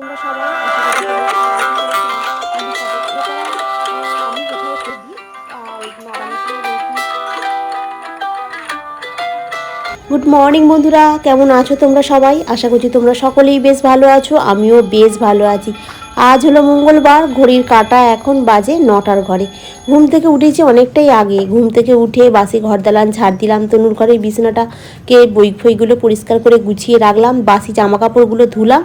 Good morning বন্ধুরা। কেমন আছো তোমরা সবাই? আশা করছি তোমরা সকলেই বেশ ভালো আছো। আমিও বেশ ভালো আছি। আজ হলো মঙ্গলবার, ঘড়ির কাটা এখন বাজে নটার ঘরে। ঘুম থেকে উঠেছি অনেকটাই আগে। ঘুম থেকে উঠে বাসি ঘর দালান ঝাড় দিলাম, তনুর ঘরের বিছানাটাকে বই ফইগুলো পরিষ্কার করে গুছিয়ে রাখলাম, বাসি জামা কাপড়গুলো ধুলাম,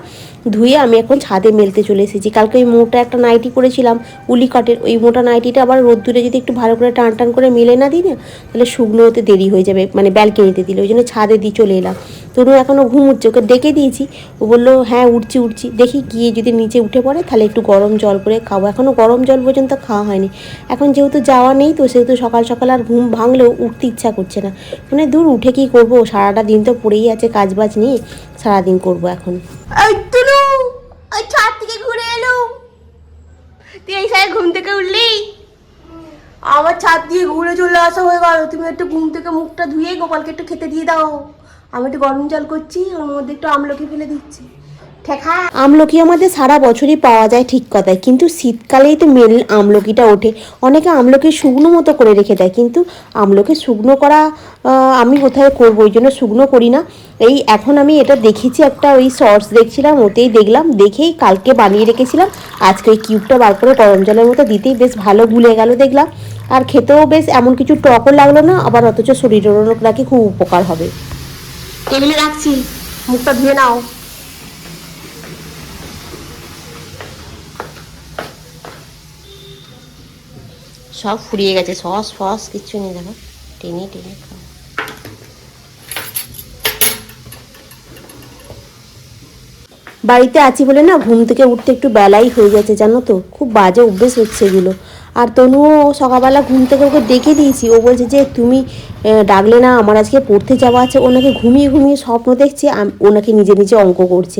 ধুয়ে আমি এখন ছাদে মেলতে চলে এসেছি। কালকে ওই মোটা একটা নাইটি করেছিলাম উলি কাটের ওই মোটা নাইটিটা আবার রোদ্দুরে যদি একটু ভালো করে টান টান করে মেলে না দিই না তাহলে শুকনো হতে দেরি হয়ে যাবে মানে ব্যালকনিতে দিলে। ওই জন্য ছাদে দিয়ে চলে এলাম। তনু এখনও ঘুমুচ্ছে, ওকে ডেকে দিয়েছি। ও বলল হ্যাঁ উঠছি উঠছি। দেখি গিয়ে যদি নিচে উঠে পড়ে, তাহলে একটু গরম জল করে খাব। এখনও গরম জল পর্যন্ত খাওয়া হয়নি। এখন যেহেতু যাওয়া নেই, তো সেহেতু সকাল সকাল আর ঘুম ভাঙলেও উঠতে ইচ্ছা করছে না। মানে দূর, উঠে কি করব? সারাটা দিন তো পড়েই আছে কাজ বাজ নিয়ে, সারাদিন করব এখন। ছাদ থেকে ঘুরে এলো। তুই এই সাইড ঘুম থেকে উঠলি? আমার ছাদ দিয়ে ঘুরে চলে আসা হয়ে গেল। তুমি একটু ঘুম থেকে মুখটা ধুয়ে গোপালকে একটু খেতে দিয়ে দাও। আমি একটু গরম জল করছি, ওর মধ্যে একটু আমলকি ফেলে দিচ্ছি। আমলকি আমাদের সারা বছরই পাওয়া যায় ঠিক কথায় কিন্তু শীতকালেই তো মেল আমলকিটা ওঠে। অনেকে আমলকি শুকনো মতো করে রেখে দেয়। কিন্তু আমলকি শুকনো করা আমি কোথায় করব? ওই জন্য শুকনো করি না। এই এখন আমি এটা দেখেছি একটা ওই শর্টস দেখছিলাম ওতেই দেখলাম। দেখেই কালকে বানিয়ে রেখেছিলাম। আজকে ওই কিউবটা বার করে গরম জলের মতো দিতেই বেশ ভালো গুলে গেল দেখলাম। আর খেতেও বেশ এমন কিছু টকও লাগল না আবার অথচ শরীরেরও নাকি খুব উপকার হবে। রাখছি। মুখটা ধুয়ে নাও। সব ফুরিয়ে গেছে। সস, ফস, কিচ্ছু নেই দেখো। টেনে টেনে। বাড়িতে আছি বলে না ঘুম থেকে উঠতে একটু বেলাই হয়ে গেছে, জানো তো? খুব বাজে অভ্যেস হচ্ছে এগুলো। আর তনুও সকালবেলা ঘুম থেকে ওকে ডেকে দিয়েছি। ও বলছে যে, তুমি ডাকলে না আমার আজকে পড়তে যাওয়া আছে। ওনাকে ঘুমিয়ে ঘুমিয়ে স্বপ্ন দেখছে ওনাকে নিজে নিজে অঙ্ক করছে।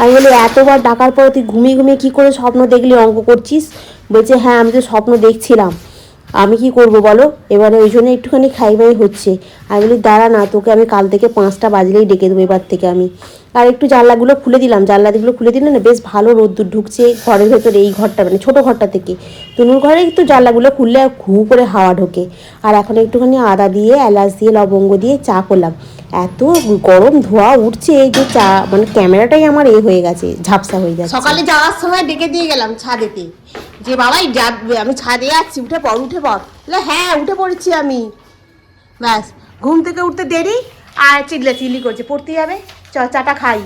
আমি বলি, এতবার ডাকার পর তুই ঘুমিয়ে ঘুমিয়ে কী করে স্বপ্ন দেখলি অঙ্ক করছিস? বলছে হ্যাঁ আমি তো স্বপ্ন দেখছিলাম। আমি কি করব বলো? এবারে ওই জন্য একটুখানি খাই ভাই হচ্ছে। আমি বলি, দাঁড়া না, তোকে আমি কাল থেকে পাঁচটা বাজলেই ডেকে দেবো এবার থেকে আমি। আর একটু জানলাগুলো খুলে দিলাম। জানলাগুলো খুলে দিলে না বেশ ভালো রোদ্দুর ঢুকছে, ঘরের ভেতরে এই ঘরটা মানে ছোটো ঘরটা থেকে। তনুর ঘরে একটু জানলাগুলো খুললে ঘু করে হাওয়া ঢোকে। আর এখন একটুখানি আদা দিয়ে, এলাচ দিয়ে, লবঙ্গ দিয়ে চা করলাম। এত গরম ধোয়া উঠছে যে চা মানে ক্যামেরাটাই আমার এ হয়ে গেছে, ঝাপসা হয়ে যাচ্ছে। সকালে যাওয়ার সময় ডেকে দিয়ে গেলাম ছাদেতে যে বাবাই যাবে, আমি ছাদে আছি উঠে পড় উঠে পড়। হ্যাঁ উঠে পড়েছি আমি। ব্যাস, ঘুম থেকে উঠতে দেরি, আর চিল্লা চিল্লি করছে পড়তে যাবে চ, চাটা খাই।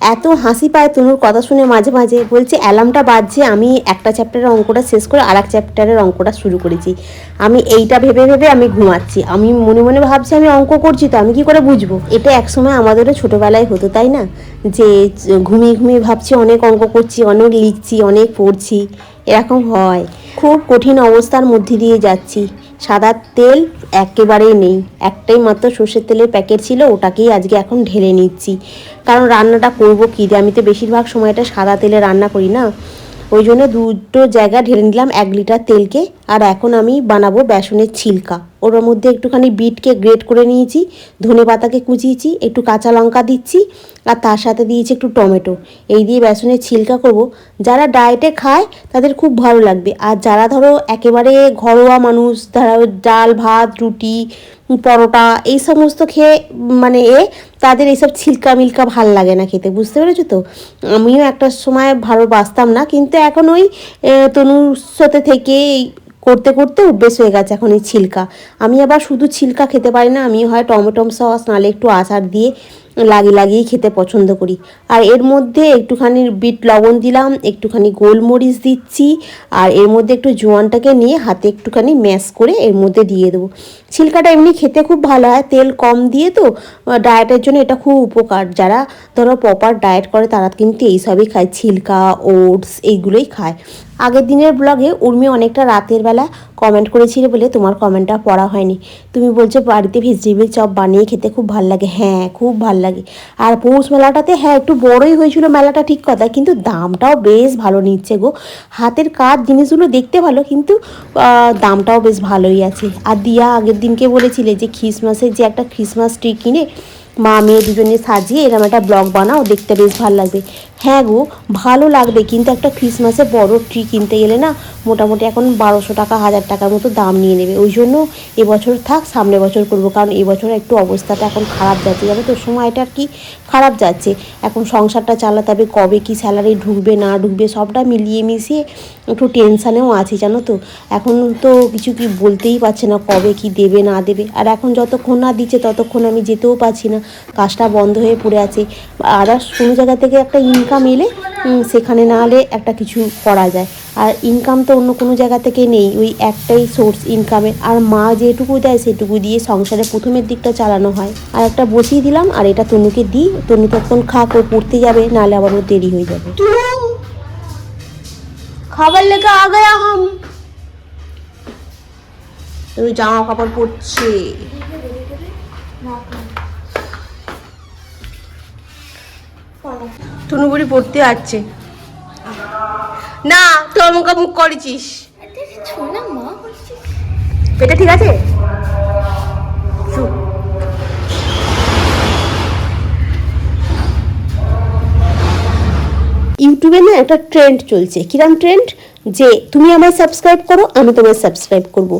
এত হাসি পায় তনুর কথা শুনে মাঝে মাঝে বলছে, অ্যালার্মটা বাজছে, আমি একটা চ্যাপ্টারের অঙ্কটা শেষ করে আর এক চ্যাপ্টারের অঙ্কটা শুরু করেছি। আমি এইটা ভেবে ভেবে আমি ঘুমাচ্ছি। আমি মনে মনে ভাবছি আমি অঙ্ক করছি তো, আমি কি করে বুঝব? এটা একসময় আমাদেরও ছোটোবেলায় হতো, তাই না? যে ঘুমিয়ে ঘুমিয়ে ভাবছি, অনেক অঙ্ক করছি, অনেক লিখছি, অনেক পড়ছি, এরকম হয়। খুব কঠিন অবস্থার মধ্যে দিয়ে যাচ্ছি। সাদা তেল একেবারেই নেই। একটাই মাত্র সর্ষের তেলের প্যাকেট ছিল, ওটাকেই আজকে এখন ঢেলে নিচ্ছি। কারণ রান্নাটা করব কী দিয়ে আমি তো বেশিরভাগ সময়টা সাদা তেলে রান্না করি না। ওই জন্য দুটো জায়গা ঢেলে নিলাম, এক লিটার তেলকে। আর এখন আমি বানাবো বেসনের ছিলকা। ওর মধ্যে একটুখানি বিটকে গ্রেট করে নিয়েছি, ধনে পাতাকে কুচিয়েছি, একটু কাঁচা লঙ্কা দিচ্ছি, আর তার সাথে দিয়েছি একটু টমেটো। এই দিয়ে বেসনের ছিলকা করব। যারা ডায়েটে খায়, তাদের খুব ভালো লাগবে। আর যারা ধরো একেবারে ঘরোয়া মানুষ যারা ডাল, ভাত, রুটি, পরোটা, এই সমস্ত খেয়ে মানে এ, তাদের এইসব ছিলকা মিলকা ভালো লাগে না খেতে। বুঝতে পেরেছ তো? আমিও একটা সময় ভালো বাঁচতাম না, কিন্তু এখন ওই তনুর সাথে থেকে করতে করতে অভ্যেস হয়ে গেছে এখন এই ছিলকা। আমি আবার শুধু ছিলকা খেতে পারি না আমি হয় টমেটো সস, নাহলে একটু আচার দিয়ে লাগিয়ে লাগিয়ে খেতে পছন্দ করি। আর এর মধ্যে একটুখানি বিট লবণ দিলাম, একটুখানি গোলমরিচ দিচ্ছি, আর এর মধ্যে একটু জোয়ানটাকে নিয়ে হাতে একটুখানি ম্যাশ করে এর মধ্যে দিয়ে দেবো। ছিলকাটা এমনি খেতে খুব ভালো হয়, তেল কম দিয়ে তো ডায়েটের জন্য এটা খুব উপকার। যারা ধরো প্রপার ডায়েট করে তারা কিন্তু এইসবই খায়, ছিলকা, ওটস এইগুলোই খায়। আগের দিনের ব্লগে উর্মি অনেকটা রাতের বেলা কমেন্ট করেছিলে বলে তোমার কমেন্টটা পড়া হয়নি। তুমি বলছো বাড়িতে ভেজিটেবিল চপ বানিয়ে খেতে খুব ভালো লাগে। হ্যাঁ খুব ভালো লাগে। আর পৌষ মেলাটাতে হ্যাঁ একটু বড়ই হয়েছিল মেলাটা ঠিক কথা কিন্তু দামটাও বেশ ভালো নিচ্ছে গো। হাতের কাজ জিনিসগুলো দেখতে ভালো, কিন্তু দামটাও বেশ ভালোই আছে। আর দিয়া আগের দিনকে বলেছিলে যে খ্রিসমাসের যে একটা খ্রিসমাস ট্রি কিনে মা, মেয়ে দুজনে সাজিয়ে এরকম একটা ব্লগ বানাও, দেখতে বেশ ভালো লাগবে। হ্যাঁ গো, ভালো লাগবে, কিন্তু একটা ক্রিসমাসে বড় ট্রি কিনতে গেলে না, মোটামুটি এখন বারোশো টাকা, হাজার টাকার মতো দাম নিয়ে নেবে। ওই জন্য এবছর থাক, সামনে বছর করব, কারণ এবছর একটু অবস্থাটা এখন খারাপ যাচ্ছে। জানো তো, সময়টা আর কি খারাপ যাচ্ছে। এখন সংসারটা চালাতে হবে, কবে কি স্যালারি ঢুকবে, না ঢুকবে, সবটা মিলিয়ে মিশিয়ে একটু টেনশানেও আছি, জানো তো। এখন তো কিছু কি বলতেই পারছে না, কবে কি দেবে, না দেবে। আর এখন যতক্ষণ না দিচ্ছে, ততক্ষণ আমি যেতেও পারছি না। কাজটা বন্ধ হয়ে পড়ে আছে। আর কোনো জায়গা থেকে একটা ইনকাম এলে সেখানে না হলে একটা কিছু করা যায়। আর ইনকাম তো অন্য কোনো জায়গা থেকে নেই, ওই একটাই সোর্স ইনকামের আর মা যেটুকু দেয় সেটুকু দিয়ে সংসারে প্রথমের দিকটা চালানো হয়। আর একটা বসিয়ে দিলাম, আর এটা তনুকে দিই। তনু তখন খাক ও পড়তে যাবে, নাহলে আবার ওর দেরি হয়ে যাবে। খাবার লেগে আগে হাম জামা কাপড় পরছে। তনুবুড়ি পড়তে যাচ্ছে না তুই আমাকে মুখ করেছিস। এটা ঠিক আছে? ইউটিউবে না একটা ট্রেন্ড চলছে। কিরম ট্রেন্ড যে তুমি আমায় সাবস্ক্রাইব করো আমি তোমায় সাবস্ক্রাইব করব।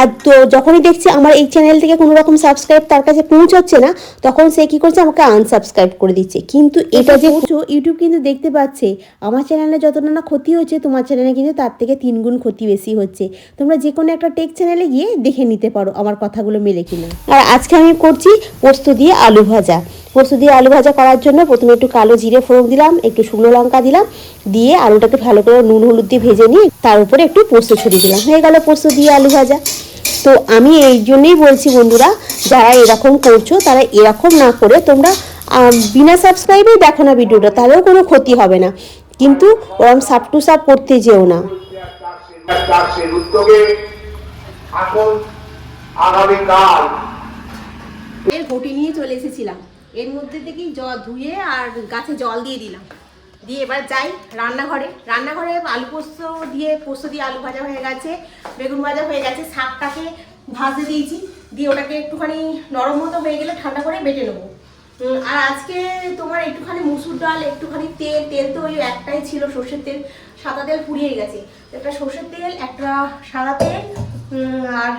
আর তো যখনই দেখছি আমার এই চ্যানেল থেকে কোনো রকম সাবস্ক্রাইব তার কাছে পৌঁছাচ্ছে না তখন সে কি করছে? আমাকে আনসাবস্ক্রাইব করে দিচ্ছে। কিন্তু এটা যে করছ ইউটিউব কিন্তু দেখতে পাচ্ছে। আমার চ্যানেলে যতটা না ক্ষতি হচ্ছে তোমার চ্যানেলে কিন্তু তার থেকে তিন গুণ ক্ষতি বেশি হচ্ছে। তোমরা যে কোনো একটা টেক চ্যানেলে গিয়ে দেখে নিতে পারো আমার কথাগুলো মেলে কিনা। আর আজকে আমি করছি পোস্ত দিয়ে আলু ভাজা। পোস্ত দিয়ে আলু ভাজা করার জন্য প্রথমে একটু কালো জিরে ফোড়ন দিলাম একটু শুকনো লঙ্কা দিলাম দিয়ে আলুটাকে ভালো করে নুন হলুদ দিয়ে ভেজে নিয়ে তার উপরে একটু পোস্ত ছড়িয়ে দিলাম। হয়ে গেল পোস্ত দিয়ে আলু ভাজা। তো আমি এই জন্যই বলছি বন্ধুরা যারা এরকম করছ তারা এরকম না করে তোমরা বিনা সাবস্ক্রাইবেই দেখো না ভিডিওটা তাহলেও কোনো ক্ষতি হবে না। কিন্তু ওরম সাপ টু সাপ করতে যেও না। এর ঘটি নিয়ে চলে এসেছিলাম। এর মধ্যে থেকেই জল ধুয়ে আর গাছে জল দিয়ে দিলাম। দিয়ে এবার যাই রান্নাঘরে। রান্নাঘরে আলু পোস্ত দিয়ে পোস্ত দিয়ে আলু ভাজা হয়ে গেছে, বেগুন ভাজা হয়ে গেছে, শাকটাকে ভাজতে দিয়েছি। দিয়ে ওটাকে একটুখানি নরম মতো হয়ে গেলে ঠান্ডা করে বেটে নেব। আর আজকে তোমার একটুখানি মুসুর ডাল, একটুখানি তেল তেল তো ওই একটাই ছিল, সর্ষের তেল, সাদা তেল পুড়িয়ে গেছে। একটা সর্ষের তেল, একটা সাদা তেল আর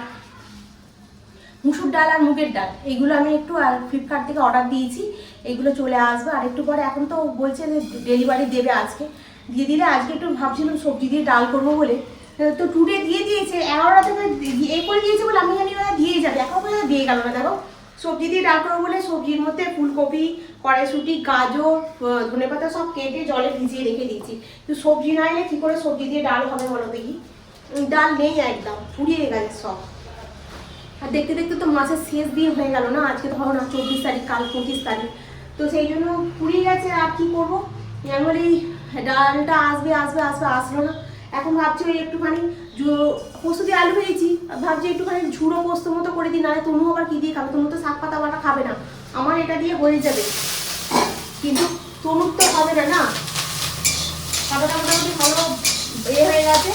মুসুর ডাল আর মুগের ডাল। এইগুলো আমি একটু আর ফ্লিপকার্ট থেকে অর্ডার দিয়েছি। এইগুলো চলে আসবে। আর একটু পরে এখন তো বলছে যে ডেলিভারি দেবে আজকে। দিয়ে দিলে আজকে একটু ভাবছিলাম সবজি দিয়ে ডাল করব বলে। তো টুডে দিয়ে দিয়েছে। এগারোটা থেকে এ করে দিয়েছে বলে আমি জানি ওরা দিয়ে যাবে। এখন পর্যন্ত দিয়ে গেল না, দেখো। সবজি দিয়ে ডাল করব বলে সবজির মধ্যে ফুলকপি, কড়াইশুটি, গাজর ধনে পাতা সব কেটে জলে ভিজিয়ে রেখে দিয়েছি। তো সবজি না এলে কী করে সবজি দিয়ে ডাল হবে বলো দেখি? ডাল নেই একদম। পুড়িয়ে গেছে সব। আর দেখতে দেখতে তো মাসের শেষ দিন হয়ে গেল না? আজকে ধরো না চব্বিশ তারিখ, কাল পঁচিশ তারিখ। তো সেই জন্য পুড়িয়ে গেছে, আর কি করব? আমি বলি ডালটা আসবে আসবে আসবে, আসলো না। এখন ভাবছি ওই একটুখানি পোস্ত দিয়ে আলু আর ভাবছি একটুখানি ঝুড়ো পোস্ত মতো করে দিই, নাহলে তনু আবার কি দিয়ে খাবে? তনু তো শাক পাতা বাটা খাবে না। আমার এটা দিয়ে হয়ে যাবে। কিন্তু তনুর তো হবে না না? খাবারটা মোটামুটি ভালো এ হয়ে গেছে।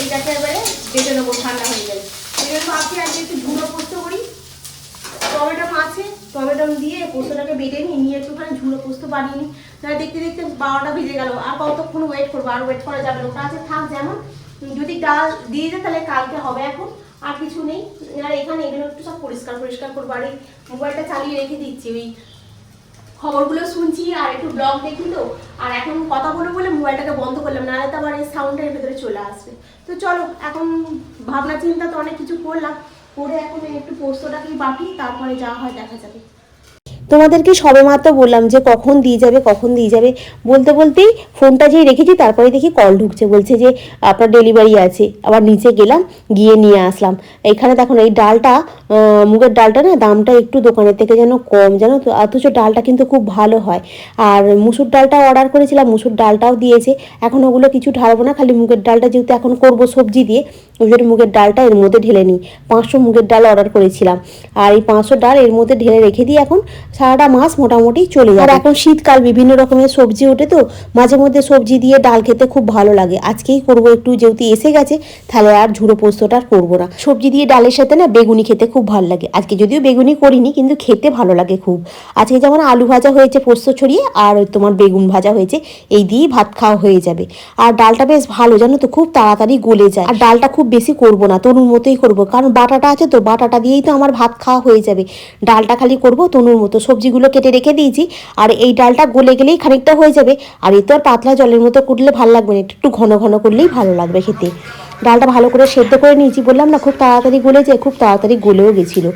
এইটাকে এবারে বেটে নেব, ঠান্ডা হয়ে যাবে। এই জন্য ভাবছি আজকে একটু ঝুড়ো পোস্ত করি। টমেটো আছে টমেটো দিয়ে পোস্তটাকে বেটে নিই নিয়ে একটুখানি ঝুড়ো পোস্ত বানিয়ে নিই। তাহলে দেখতে দেখতে বারোটা ভিজে গেল। আর কতক্ষণ ওয়েট করব? আর ওয়েট করা যাবে ওটা আছে, থাক যেমন। যদি ডাল দিয়ে দেয়, তাহলে কালকে হবে এখন। আর কিছু নেই। আর এখানে এগুলো একটু সব পরিষ্কার পরিষ্কার করব। আর এই মোবাইলটা চালিয়ে রেখে দিচ্ছি। ওই খবরগুলো শুনছি আর একটু ব্লগ দেখি তো। আর এখন কথা বলে বলে মোবাইলটাকে বন্ধ করলাম। নাহলে তো আবার এই সাউন্ডের ভেতরে চলে আসবে। তো চলো, এখন ভাবনা চিন্তা তো অনেক কিছু করলাম। করে এখন একটু পোস্তটাকেই বাটি তারপরে যা হয় দেখা যাবে। তোমাদেরকে সবেমাত্র বললাম যে কখন দিয়ে যাবে, কখন দিয়ে যাবে। বলতে বলতেই ফোনটা যেই রেখেছি, তারপরে দেখি কল ঢুকছে। বলছে যে, আপনার ডেলিভারি আছে। আবার নিচে গেলাম, গিয়ে নিয়ে আসলাম। এখানে দেখো এই ডালটা মুগের ডালটা না, দামটা একটু দোকানের থেকে যেন কম, জানো তো? অথচ ডালটা কিন্তু খুব ভালো হয়। আর মুসুর ডালটা অর্ডার করেছিলাম, মুসুর ডালটাও দিয়েছে। এখন ওগুলো কিছু ঢালবো না, খালি মুগের ডালটা যেহেতু এখন করব সবজি দিয়ে, ওই জন্য মুগের ডালটা এর মধ্যে ঢেলে নিই। পাঁচশো মুগের ডাল অর্ডার করেছিলাম। আর এই পাঁচশো ডাল এর মধ্যে ঢেলে রেখে দিই এখন সারাটা মাস মোটামুটি চলে যায় আর এখন শীতকাল বিভিন্ন রকমের সবজি ওঠে তো মাঝে মধ্যে সবজি দিয়ে ডাল খেতে খুব ভালো লাগে। আজকেই করব একটু যেহেতু এসে গেছে তাহলে আর ঝুড়ো পোস্তটা আর করব না। সবজি দিয়ে ডালের সাথে না বেগুনি খেতে খুব ভালো লাগে। আজকে যদিও বেগুনি করিনি কিন্তু খেতে ভালো লাগে খুব। আজকে যেমন আলু ভাজা হয়েছে পোস্ত ছড়িয়ে আর তোমার বেগুন ভাজা হয়েছে এই দিয়েই ভাত খাওয়া হয়ে যাবে। আর ডালটা বেশ ভালো জানো তো খুব তাড়াতাড়ি গলে যায়। আর ডালটা খুব বেশি করব না তনুর মতোই করব কারণ বাটাটা আছে তো বাটাটা দিয়েই তো আমার ভাত খাওয়া হয়ে যাবে। ডালটা খালি করব তনুর মতো সবজিগুলো কেটে রেখে দিয়েছি। আর এই ডালটা গলে গেলেই খানিকটা হয়ে যাবে। আর এই তো আর পাতলা জলের মতো কুটলে ভালো লাগবে না। একটু ঘন ঘন করলেই ভালো লাগবে খেতে। ডালটা ভালো করে সেদ্ধ করে নিয়েছি। বললাম না, খুব তাড়াতাড়ি গলে যায়, খুব তাড়াতাড়ি গলেও গেছিল।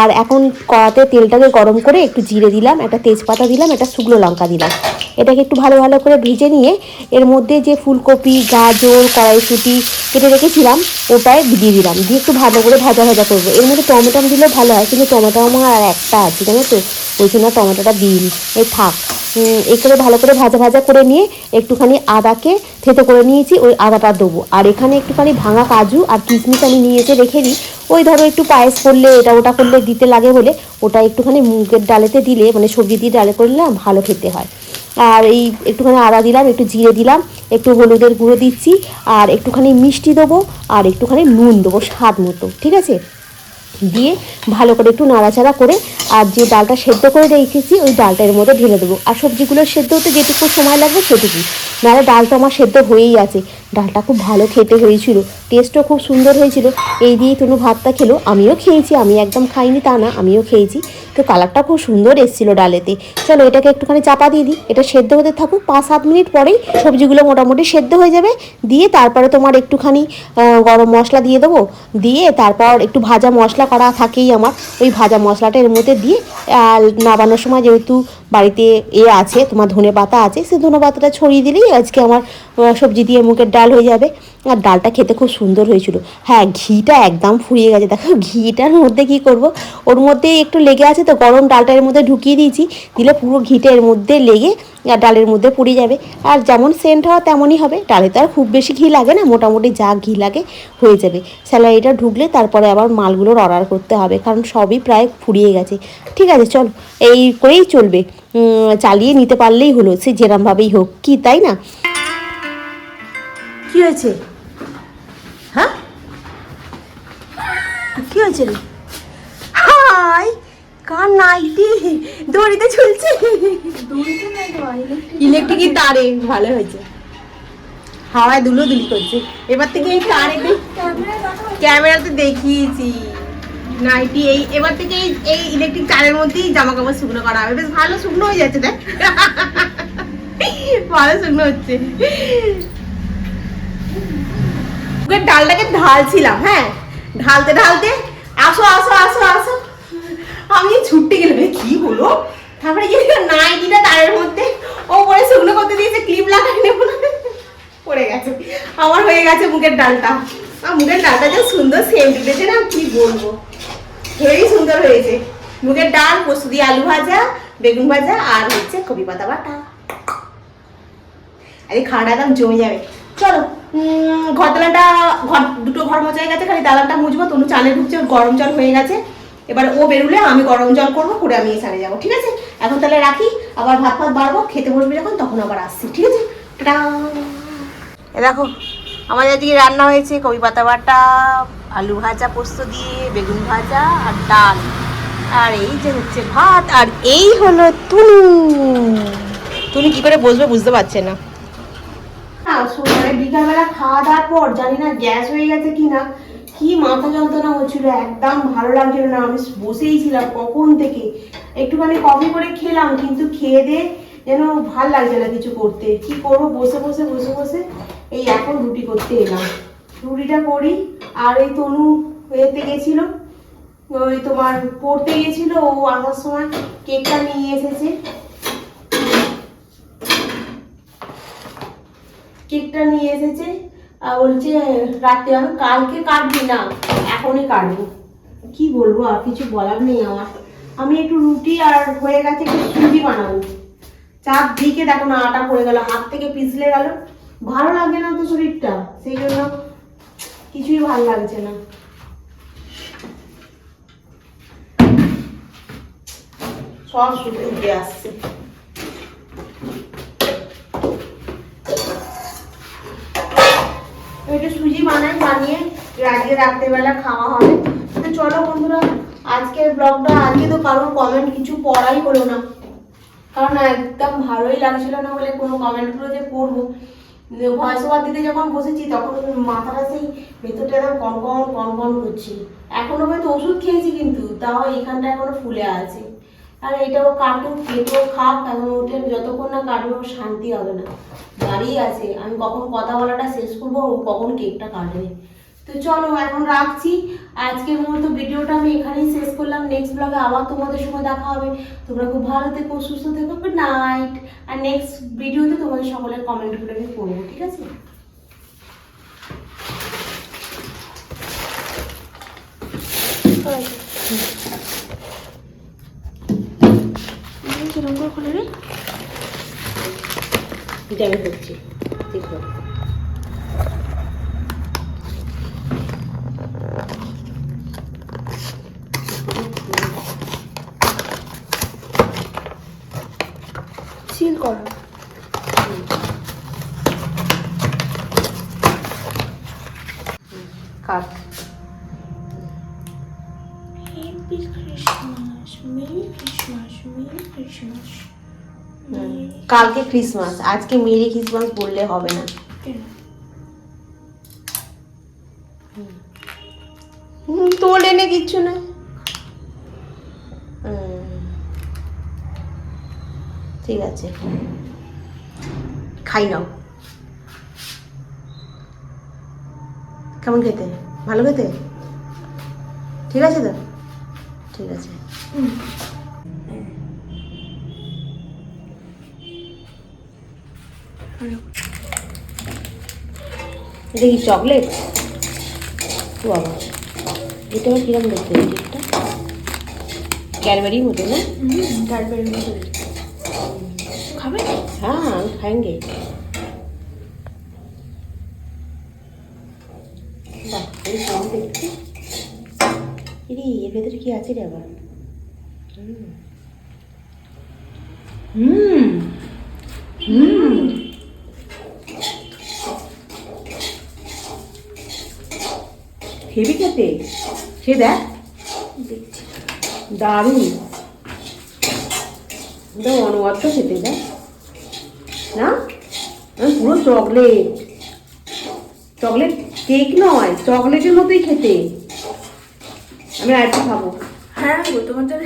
আর এখন কড়াতে তেলটাকে গরম করে একটু জিরে দিলাম, একটা তেজপাতা দিলাম, একটা শুকনো লঙ্কা দিলাম। এটাকে একটু ভালো ভালো করে ভেজে নিয়ে এর মধ্যে যে ফুলকপি, গাজর, কড়াইশুঁটি কেটে রেখেছিলাম, ওটাই দিয়ে দিলাম। দিয়ে একটু ভালো করে ভাজা ভাজা করব। এর মধ্যে টমেটো দিলেও ভালো হয়, কিন্তু টমেটো আমার আর একটা আছে, জানো তো? ওই জন্য টমেটোটা দিইনি। এই থাক করে ভালো করে ভাজা ভাজা করে নিয়ে একটুখানি আদাকে থেতো করে নিয়েছি, ওই আদাটা দেবো। আর এখানে একটুখানি ভাঙা কাজু আর কিশমিশ আমি নিয়ে এসে রেখে দিই। ওই ধরো একটু পায়েস করলে, এটা ওটা করলে দিতে লাগে বলে, ওটা একটুখানি মুগের ডালেতে দিলে মানে সবজি দিয়ে ডালে করলে ভালো খেতে হয়। আর এই একটুখানি আদা দিলাম, একটু জিরে দিলাম, একটু হলুদের গুঁড়ো দিচ্ছি, আর একটুখানি মিষ্টি দেবো, আর একটুখানি নুন দেবো স্বাদ মতো, ঠিক আছে? দিয়ে ভালো করে একটু নাড়াচাড়া করে, আর যে ডালটা সেদ্ধ করে রেখেছি, ওই ডালটার মধ্যে ঢেলে দেবো। আর সবজিগুলো সেদ্ধ হতে যেটুকু সময় লাগবে সেটুকু নাহলে ডালটা আমার সেদ্ধ হয়েই আছে। ডালটা খুব ভালো খেতে হয়েছিল। টেস্টও খুব সুন্দর হয়েছিল। এই দিয়ে তনু ভাতটা খেলো। আমিও খেয়েছি। আমি একদম খাইনি তা না, আমিও খেয়েছি। তো কালারটা খুব সুন্দর এসেছিল ডালেতে। চলো এটাকে একটুখানি চাপা দিয়ে দিই। এটা সেদ্ধ হতে থাকুক পাঁচ সাত মিনিট পরেই সবজিগুলো মোটামুটি সেদ্ধ হয়ে যাবে। দিয়ে তারপরে তোমার একটুখানি গরম মশলা দিয়ে দেবো। দিয়ে তারপর একটু ভাজা মশলা করা থাকেই আমার। ওই ভাজা মশলাটা এর মধ্যে দিয়ে নাবানোর সময় যেহেতু বাড়িতে এ আছে, তোমার ধনে পাতা আছে, সে ধনে পাতাটা ছড়িয়ে দিলেই আজকে আমার সবজি দিয়ে মুগের ডাল হয়ে যাবে। আর ডালটা খেতে খুব সুন্দর হয়েছিল। হ্যাঁ ঘিটা একদম ফুরিয়ে গেছে। দেখো, ঘিটার মধ্যে কি করব? ওর মধ্যে একটু লেগে আছে তো, গরম ডালটা এর মধ্যে ঢুকিয়ে দিয়েছি। দিলে পুরো ঘিটা এর মধ্যে লেগে আর ডালের মধ্যে পুড়ে যাবে। আর যেমন সেন্ট হওয়া তেমনই হবে। ডালে তো আর খুব বেশি ঘি লাগে না, মোটামুটি যা ঘি লাগে হয়ে যাবে। স্যালারিটা ঢুকলে তারপরে আবার মালগুলোর অর্ডার করতে হবে, কারণ সবই প্রায় ফুরিয়ে গেছে। ঠিক আছে, চল। এই করেই চলবে। চালিয়ে নিতে পারলেই হলো, সে যেরমভাবেই হোক। কি, তাই না? কি হয়েছে? হ্যাঁ? কি হয়েছে রে? হাই কার নাইটি দড়িতে ঝুলছে। ইলেকট্রিকের তারে ভালো হয়েছে। হাওয়ায় দুলো দুলি করছে। এবার থেকে এই তারে ক্যামেরাতে দেখিয়েছি। নাইটি এই এবার থেকে এই এই ইলেকট্রিক তারের মধ্যেই জামা কাপড় শুকনো করা হবে। বেশ ভালো শুকনো হয়ে যাচ্ছে দেখ। ভালো শুকনো হচ্ছে। মুগের ডালটাকে ঢালছিলাম হ্যাঁ? ঢালতে ঢালতে, আসো আসো আসো আসো। আমি ছুটতে গেলাম কি হলো? তারপরে কি নাইটিটা তারের মধ্যে ও পরে শুকনো করতে দিয়েছে, ক্লিপ লাগাই নেব না। পড়ে গেছে। আমার হয়ে গেছে মুগের ডালটা। আর ডালটা যে সুন্দর সেম উঠেছে না, কি বলব? হেবি সুন্দর হয়েছে। মুগের ডাল পোস্ত দিয়ে আলু ভাজা, বেগুন ভাজা, আর হচ্ছে কপি পাতা বাটা। আরে খাওয়াটা একদম জমে যাবে। চলো ঘর দালানটা, ঘর, দুটো ঘর মোচাই গেছে, খালি দালানটা মুছবো, তনু চালে ঢুকছে গরম জল হয়ে গেছে। এবার ও বেরুলে, আমি গরম জল করব, করে আমি এখানে যাব, ঠিক আছে? এখন তাহলে রাখি, আবার ভাত ফাত বাড়বো, খেতে বসবে যখন, তখন আবার আসছি, ঠিক আছে? এ দেখো, আমাদের আজকে রান্না হয়েছে কবি পাতা বাটা, আলু ভাজা, পোস্ত দিয়ে, বেগুন ভাজা আর ডাল। আর এই যে হচ্ছে ভাত, আর এই হলো তুনু। তুমি কি করে বসবে বুঝতে পারছে না। না মানে বিকালবেলা খাওয়া দাওয়ার পর, জানি না গ্যাস হয়ে গেছে কি না কি মাথা যন্ত্রণা হচ্ছিল, একদম ভালো লাগছিল না। আমি বসেই ছিলাম কখন থেকে? একটুখানি কফি করে খেলাম, কিন্তু খেয়ে দিয়ে যেন ভালো লাগছে না কিছু করতে। কি করব? বসে বসে বসে বসে এই এখন রুটি করতে এলাম। রুটিটা করি, আর এই তনু এতে গেছিল, ওই তোমার পড়তে গেছিল, ও আসার সময় কেকটা নিয়ে এসেছে। কেকটা নিয়ে এসেছে। আর বলছে রাতে আমি কালকে কাটবি না, এখনই কাটবো। কি বলব, আর কিছু বলার নেই আমার। আমি একটু রুটি আর হয়ে গেছে একটু সুজি বানাবো। চার দিকে দেখো না, আটা পড়ে গেল, হাত থেকে পিছলে গেল। ভালো লাগে না তো শরীরটা, সেই জন্য কিছুই ভালো লাগছে না। সব শুধু উঠে আসছে একটু সুজি বানাই বানিয়ে আজকে রাত্রেবেলা খাওয়া হবে। তো চলো বন্ধুরা, আজকের ব্লগটা আজকে তো কারোর কমেন্ট কিছু পড়াই হলো না। কারণ একদম ভালোই লাগছিল না বলে কোনো কমেন্টগুলো যে পড়ব। ভয়েস ওভার দিতে যখন বসেছি, তখন মাথাটা সেই ভেতরটা একদম কনকন কনকন করছে। এখনও হয়তো ওষুধ খেয়েছি কিন্তু, তাও এখানটা এখনও ফুলে আছে। আর এটাও কাটুক কেটেও খাক এখন ওঠে যতক্ষণ না কাটবে শান্তি হবে না। দাঁড়িয়ে আছে। আমি কখন কথা বলাটা শেষ করব কখন কেকটা কাটবে। তো চলো এখন রাখছি। আজকের মতো ভিডিওটা আমি এখানেই শেষ করলাম। নেক্সট ব্লগে আবার তোমাদের সঙ্গে দেখা হবে। তোমরা খুব ভালো থেকো সুস্থ থেকো গুড নাইট আর নেক্সট ভিডিওতে তোমাদের সকলের কমেন্টগুলো আমি পড়ব ঠিক আছে? কিরম করে খুলে রে এটা আমি করছি। দেখো সিল করো cut happy Christmas merry Christmas merry Christmas কালকে ক্রিসমাস আজকে মেরি ক্রিসমাস বললে হবে না। হুম, তোল এনে কিচ্ছু না। ঠিক আছে। খাই নাও। কেমন খেতে? ভালো খেতে? ঠিক আছে তো? ঠিক আছে। এটা কি চকলেট? ও বাবা। এটা আবার কিরম দেখতে? কেকটা ক্যাডবেরির মতো না? তারপরে খাবে? হ্যাঁ আমি খাएंगे এই কম দেখতে। এরে এর ভেতরে কি আছে রে আবার? হুম। হুম। হেভি খেতে। সে দেখ। দারুণ। এটা অনবদ্য খেতে দেখ। না? পুরো চকলেট চকলেট কেক নয় চকলেটের মতোই খেতে। আমি আর একটু খাব। হ্যাঁ গো তোমার জন্য।